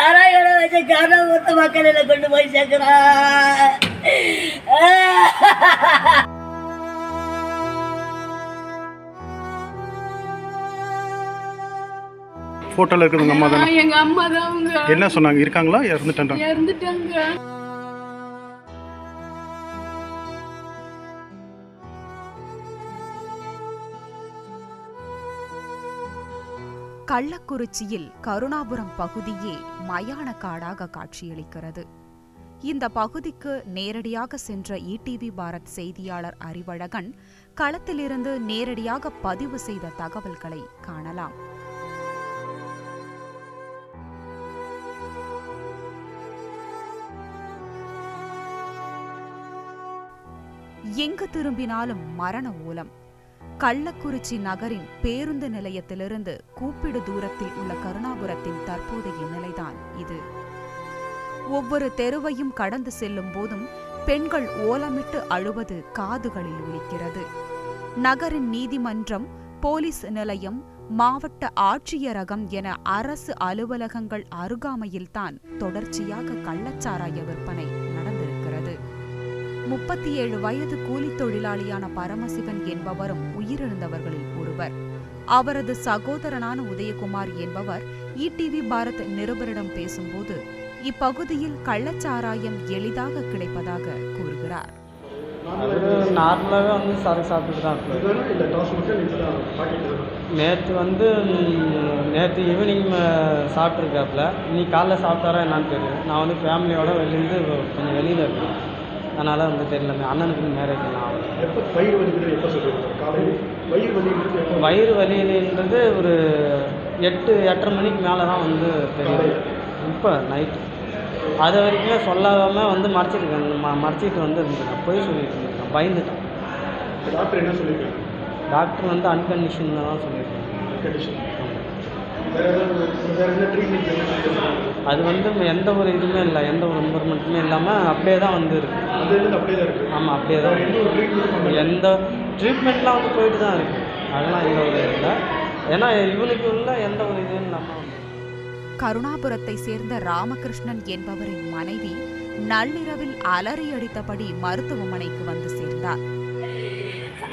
சாராய கடை வச்ச மொத்த மக்களில் கொண்டு போய் சேர்க்கிறான் ஃபோட்டோவில் இருக்கிறவங்க அம்மா தானே எங்க அம்மா தான் என்ன சொன்னாங்க? இருக்காங்களா? இறந்துட்டாங்க இறந்துட்டாங்க. கள்ளக்குறிச்சியில் கருணாபுரம் பகுதியே மயான காடாக காட்சியளிக்கிறது. இந்த பகுதிக்கு நேரடியாக சென்ற இடிவி பாரத் செய்தியாளர் அறிவழகன் களத்திலிருந்து நேரடியாக பதிவு செய்த தகவல்களை காணலாம். எங்கு திரும்பினாலும் மரண ஓலம் கள்ளக்குறிச்சி நகரின் பேருந்து நிலையத்திலிருந்து கூப்பிடு தூரத்தில் உள்ள கருணாபுரத்தின் தற்போதைய நிலைதான் இது. ஒவ்வொரு தெருவையும் கடந்து செல்லும் போதும் பெண்கள் ஓலமிட்டு அழுவது காதுகளில் ஒலிக்கிறது. நகரின் நீதிமன்றம் போலீஸ் நிலையம் மாவட்ட ஆட்சியரகம் என அரசு அலுவலகங்கள் அருகாமையில்தான் தொடர்ச்சியாக கள்ளச்சாராய விற்பனை நடந்திருக்கிறது. முப்பத்தி ஏழு வயது கூலித் தொழிலாளியான பரமசிவன் என்பவரும் உயிரிழந்தவர்களில் ஒருவர். அவரது சகோதரனான உதயகுமார் என்பவர் இடிவி பாரத் நிருபரிடம் பேசும்போது இப்பகுதியில் கள்ளச்சாராயம் எளிதாக கிடைப்பதாக கூறுகிறார். நார்மலாகவே வந்து சரக்கு சாப்பிட்டுட்டு தான் நேற்று வந்து நேற்று ஈவினிங் சாப்பிட்ருக்காப்புல இன்னைக்கு காலைல சாப்பிட்டாரா என்னன்னு தெரியும். நான் வந்து ஃபேமிலியோட வெளியிருந்து கொஞ்சம் வெளியில் இருக்கேன். அதனால் வந்து தெரியல அண்ணனுக்கு மேரேஜ் எல்லாம் ஆகல. எப்போ வயிறு வலிக்கிறது எப்போ சொல்லுவாங்க காலையில் வயிறு வலின்றது ஒரு எட்டு எட்டரை மணிக்கு மேலே தான் வந்து தெரியுது. இப்போ நைட்டு அது வரைக்குமே சொல்லாமல் வந்து மறைச்சிருக்கேன் ம மறைச்சிட்டு வந்து இருந்திருக்கேன் பொய் சொல்லிட்டு இருந்திருக்கேன் பயந்துட்டேன் டாக்டர் என்ன சொல்லியிருக்காங்க? டாக்டர் வந்து அன்கண்டிஷன் தான் சொல்லியிருக்காங்க. கண்டிஷன் வேற ஏதாவது வேற என்ன ட்ரீட்மெண்ட் அது வந்து எந்த ஒரு இதுவுமே இல்லை எந்த ஒரு இம்ப்ரூவ்மெண்ட்டுமே இல்லாமல் அப்படியே தான் வந்து இருக்கு. அது வந்து அப்படியே தான் இருக்கு. ஆமாம் அப்படியே தான் எந்த ட்ரீட்மெண்ட்லாம் வந்து போயிட்டு தான் இருக்கு. அதெல்லாம் எந்த ஒரு இல்லை. ஏன்னா இவனுக்கு உள்ள எந்த ஒரு இதுவும் இல்லாமல் வந்து கருணாபுரத்தை சேர்ந்த ராமகிருஷ்ணன் என்பவரின் மனைவி நள்ளிரவில் அலறி அடித்தபடி மருத்துவமனைக்கு வந்து சேர்ந்தார்.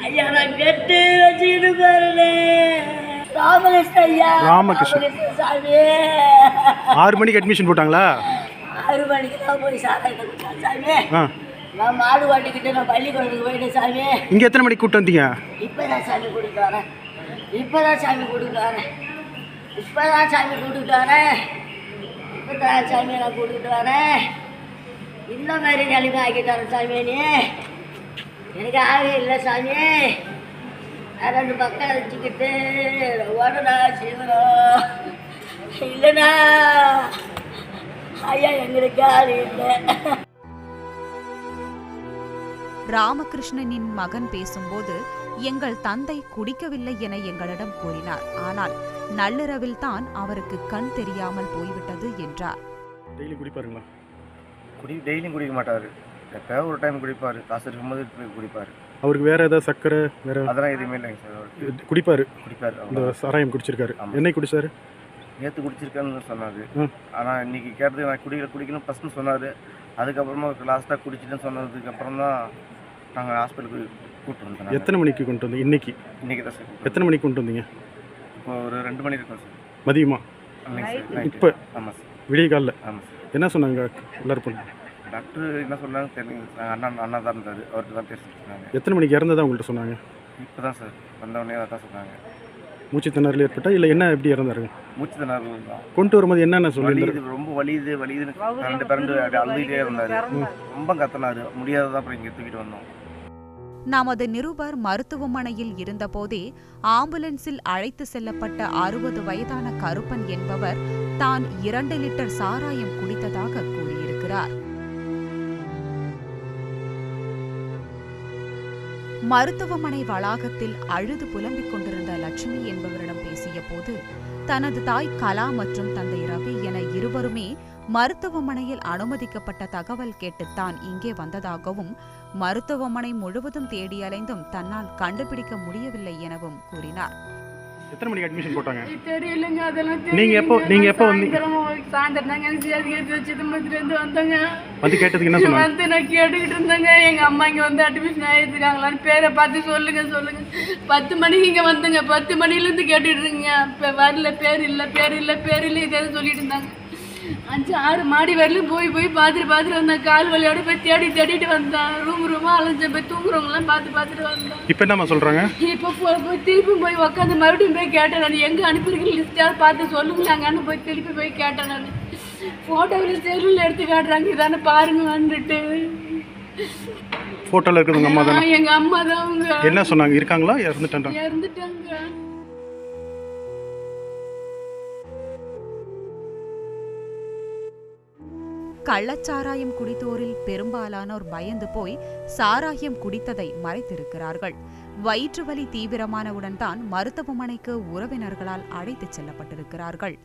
ஐயா நான் கெட்டு வச்சுக்கிட்டு பாருலே ராமகிருஷ்ண ஐயா ராமகிருஷ்ணன். ஆறு மணிக்கு அட்மிஷன் போட்டாங்களா? ஆறு மணிக்கு தான் போய் சாமி. நான் மாடு வாட்டிக்கிட்டு நான் பள்ளிக்கூடத்துக்கு போயிட்டேன் சாமி. இங்கே எத்தனை மணிக்கு கூப்பிட்டு வந்தீங்க? இப்போ தான் சாமி கூட்டிட்டு வரேன். இப்போ தான் சாமி கூட்டிட்டு வரேன். இப்போ தான் சாமி கூட்டிட்டு வரேன். இப்போ தான் சாமி நான் கூட்டிட்டு வரேன். இந்த மாதிரி நிலைமை ஆக்கிட்டாரு சாமி நீ. எனக்கு ஆகவே இல்லை சாமி. ரெண்டு பக்கம் வச்சுக்கிட்டு ஓடனா சிவரம் இல்லைண்ணா ஐயா எங்களுக்கு ஆள் இல்லை. ராமகிருஷ்ணனின் மகன் பேசும்போது எங்கள் தந்தை குடிக்கவில்லை என எங்களிடம் கூறினார். ஆனால் நள்ளிரவில் தான் அவருக்கு கண் தெரியாமல் போய்விட்டது என்றார். டெய்லி குடிப்பாருங்களா? குடி டெய்லியும் குடிக்க மாட்டார். எப்போ ஒரு டைம் குடிப்பார். காசு இருக்கும்போது போய் குடிப்பார். அவருக்கு வேற ஏதாவது சக்கரை வேற அதெல்லாம் எதுவுமே இல்லைங்க சார். குடிப்பாரு. குடிப்பார் இந்த சாராயம் குடிச்சிருக்காரு. என்னைக்கு குடிச்சாரு? நேற்று குடிச்சிருக்கேன்னு சொன்னார். ஆனால் இன்னைக்கு கேட்டது நான் குடிக்கல குடிக்கணும் ஃபஸ்ட்டு சொன்னார். அதுக்கப்புறமா லாஸ்ட்டாக குடிச்சிட்டேன்னு சொன்னதுக்கப்புறம் தான் நாங்கள் ஹாஸ்பிட்டலுக்கு கூப்பிட்டு வந்தோம். எத்தனை மணிக்கு கொண்டு வந்தீங்க? இன்னைக்கு? இன்னைக்கு தான் சார். எத்தனை மணிக்கு கொண்டு வந்தீங்க. இப்போ ஒரு ரெண்டு மணி இருக்கும் சார். மதியமா? இப்போ? ஆமாம் சார். விடிய காலில். ஆமாம் சார். என்ன சொன்னாங்க எல்லாரும் பொண்ணு டாக்டர் என்ன சொன்னாங்க தெரியல அண்ணா அண்ணா தான் இருந்தார். அவர்கிட்ட தான் பேசிட்டு இருந்தாங்க. எத்தனை மணிக்கு இறந்ததா உங்கள்கிட்ட சொன்னாங்க? இப்போ தான் சார். வந்தவொடனே அதான் சொன்னாங்க. மூச்சு திணறல் ஏற்பட்டா இல்லை என்ன எப்படி இறந்தாருங்க? மூச்சு திணறல் தான். கொண்டு வரும்போது என்னென்ன வலியுது ரொம்ப வலியுது வலியுதுன்னு பரண்டு பரண்டு அப்படியே அழுதுகிட்டே இருந்தாரு. ரொம்ப கத்துனாரு. முடியாததான் அப்புறம் இங்கே தூக்கிட்டு வந்தோம். நமது நிருபர் மருத்துவமனையில் இருந்தபோதே ஆம்புலன்ஸில் அழைத்து செல்லப்பட்ட அறுபது வயதான கருப்பன் என்பவர் தான் இரண்டு லிட்டர் சாராயம் குடித்ததாக கூறியிருக்கிறார். மருத்துவமனை வளாகத்தில் அழுது புலம்பிக் கொண்டிருந்த லட்சுமி என்பவரிடம் பேசிய போது தனது தாய் கலா மற்றும் தந்தை ரவி என இருவருமே மருத்துவமனையில் அனுமதிக்கப்பட்ட தகவல் கேட்டுத்தான் இங்கே வந்ததாகவும் மருத்துவமனை முழுவதும் தேடி அலைந்தும் தன்னால் கண்டுபிடிக்க முடியவில்லை எனவும் கூறினார். எத்தனை மணிக்கு அட்மிஷன் போட்டாங்க? தெரியலங்க அதெல்லாம் நீங்க எப்போ-. நீங்க எப்போ வந்தீங்க? சாயந்தரம் தாங்க இருந்து வந்தேங்க. வந்து கேட்டதுக்கு என்ன சொன்னாங்க? வந்து நான் கேட்டுக்கிட்டு இருந்தேங்க. எங்க அம்மா இங்க வந்து அட்மிஷன் ஆயிருக்காங்களான்னு பேரை பார்த்து சொல்லுங்க சொல்லுங்க. பத்து மணிக்கு இங்க வந்துங்க. பத்து மணில இருந்து கேட்டுட்டு இருக்கீங்க வரல பேர் இல்ல பேர் இல்ல பேர் இல்ல இதே சொல்லிட்டு இருந்தாங்க. அஞ்சு ஆறு மாடி வரலும் போய் போய் பார்த்துட்டு பார்த்துட்டு வந்தேன். கால் வலியோட போய் தேடி தேடிட்டு வந்தேன். ரூம் ரூமா அலைஞ்சேன். போய் தூங்குறவங்களாம் பார்த்து பார்த்துட்டு வந்தேன். இப்போ என்னம்மா சொல்றாங்க? இப்போ போய் திருப்பி போய் உட்காந்து மறுபடியும் போய் கேட்டேன் நான். எங்கே அனுப்பியிருக்க லிஸ்ட்டாவது பார்த்து சொல்லுங்களாங்கன்னு போய் திருப்பி போய் கேட்டேன் நான். ஃபோட்டோவில் செல்லில் எடுத்து காட்டுறாங்க. இதானே பாருங்க வந்துட்டு ஃபோட்டோவில் இருக்குது உங்கள் அம்மா தானே ஆ, எங்க அம்மா தான் அவங்க. என்ன சொன்னாங்க? இருக்காங்களா? இறந்துட்டாங்க இறந்துட்டாங்க. கள்ளச்சாராயம் குடித்தோரில் பெரும்பாலானோர் பயந்து போய் சாராயம் குடித்ததை மறைத்திருக்கிறார்கள். வயிற்று வலி தீவிரமானவுடன் தான் மருத்துவமனைக்கு உறவினர்களால் அழைத்துச் செல்லப்பட்டிருக்கிறார்கள்.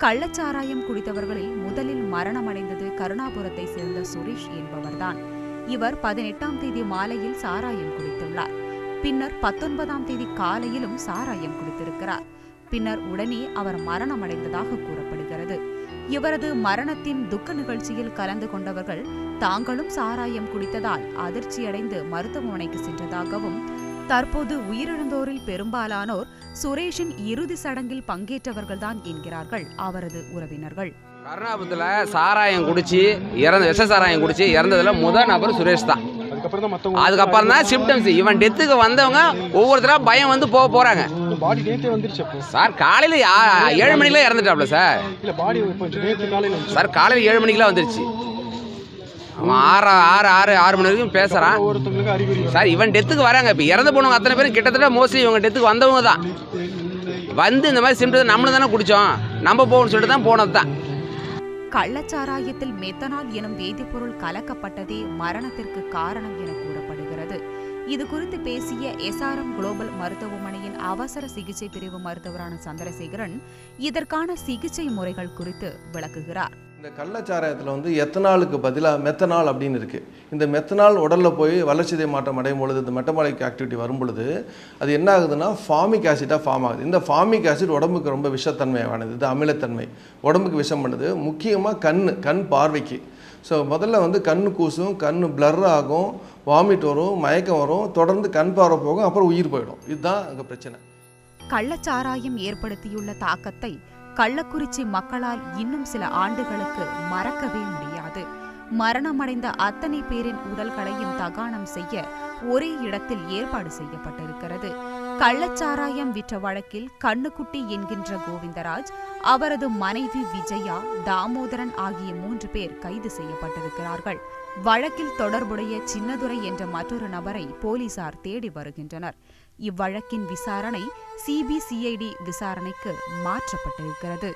கள்ளச்சாராயம் குடித்தவர்களில் முதலில் மரணமடைந்தது கருணாபுரத்தை சேர்ந்த சுரேஷ் என்பவர்தான். இவர் பதினெட்டாம் தேதி மாலையில் சாராயம் குடித்துள்ளார். பின்னர் பத்தொன்பதாம் தேதி காலையிலும் சாராயம் குடித்திருக்கிறார். பின்னர் உடனே அவர் மரணமடைந்ததாக கூறப்படுகிறது. இவரது மரணத்தின் துக்க நிகழ்ச்சியில் கலந்து கொண்டவர்கள் தாங்களும் சாராயம் குடித்ததால் அதிர்ச்சியடைந்து மருத்துவமனைக்கு சென்றதாகவும் தற்போது உயிரிழந்தோரில் பெரும்பாலானோர் சுரேஷின் இறுதி சடங்கில் பங்கேற்றவர்கள்தான் என்கிறார்கள் அவரது உறவினர்கள். கருணாபுரத்தில் சாராயம் குடிச்சு இறந்த விஷ சாராயம் குடிச்சு இறந்ததுல முதல் நபர் சுரேஷ் தான். அதுக்கப்புறம் தான் சிம்டம்ஸ் இவன் டெத்துக்கு வந்தவங்க ஒவ்வொருத்தரா பயம் வந்து போக போறாங்க பாடி நேற்றே வந்துருச்சு அப்போ. சார் காலையில் ஏழு மணிக்கெல்லாம் இறந்துட்டாப்ல சார். இல்லை பாடி இப்போ நேற்று காலையில் சார் காலையில் ஏழு மணிக்கெல்லாம் வந்துருச்சு. அவன் ஆறு ஆறு ஆறு ஆறு மணி வரைக்கும் பேசுகிறான் ஒவ்வொருத்தவங்களுக்கு அறிகுறி. சார் இவன் டெத்துக்கு வராங்க. இப்போ இறந்து போனவங்க அத்தனை பேரும் கிட்டத்தட்ட மோஸ்ட்லி இவங்க டெத்துக்கு வந்தவங்க தான். வந்து இந்த மாதிரி சிம்டம்ஸ் நம்மளும் தானே குடித்தோம் நம்ம போகணும்னு சொல்லிட்டு தான் போனது தான். கள்ளச்சாராயத்தில் மெத்தனால் எனும் வேதிப்பொருள் கலக்கப்பட்டதே மரணத்திற்கு காரணம் என கூறப்படுகிறது. இது குறித்து பேசிய எஸ்ஆர்எம் குளோபல் மருத்துவமனையின் அவசர சிகிச்சை பிரிவு மருத்துவரான சந்திரசேகரன் இதற்கான சிகிச்சை முறைகள் குறித்து விளக்குகிறார். இந்த கள்ளச்சாராயத்தில் வந்து எத்தனாலுக்கு பதிலாக மெத்தனால் அப்படின்னு இருக்குது இந்த மெத்தனால் உடலில் போய் வளர்ச்சிதை மாற்றம் அடையும் பொழுது இந்த மெட்டபாலிக் ஆக்டிவிட்டி வரும் பொழுது அது என்ன ஆகுதுன்னா ஃபார்மிக் ஆசிட்டாக ஃபார்ம் ஆகுது. இந்த ஃபார்மிக் ஆசிட் உடம்புக்கு ரொம்ப விஷத்தன்மையானது இது அமிலத்தன்மை. உடம்புக்கு விஷம் பண்ணுது. முக்கியமாக கண் கண் பார்வைக்கு. ஸோ முதல்ல வந்து கண் கூசும் கண் பிளர் ஆகும் வாமிட் வரும் மயக்கம் வரும் தொடர்ந்து கண் பார்வை போகும் அப்புறம் உயிர் போயிடும். இதுதான் அங்கே பிரச்சனை. கள்ளச்சாராயம் ஏற்படுத்தியுள்ள தாக்கத்தை கள்ளக்குறிச்சி மக்களால் இன்னும் சில ஆண்டுகளுக்கு மறக்கவே முடியாது. மரணமடைந்த அத்தனை பேரின் உடல்களையும் தகானம் செய்ய ஒரே இடத்தில் ஏற்பாடு செய்யப்பட்டிருக்கிறது. கள்ளச்சாராயம் விற்ற வழக்கில் கண்ணுக்குட்டி என்கின்ற கோவிந்தராஜ் அவரது மனைவி விஜயா தாமோதரன் ஆகிய மூன்று பேர் கைது செய்யப்பட்டிருக்கிறார்கள். வழக்கில் தொடர்புடைய சின்னதுரை என்ற மற்றொரு நபரை போலீசார் தேடி வருகின்றனர். இவ்வழக்கின் விசாரணை சிபிசிஐடி விசாரணைக்கு மாற்றப்பட்டிருக்கிறது.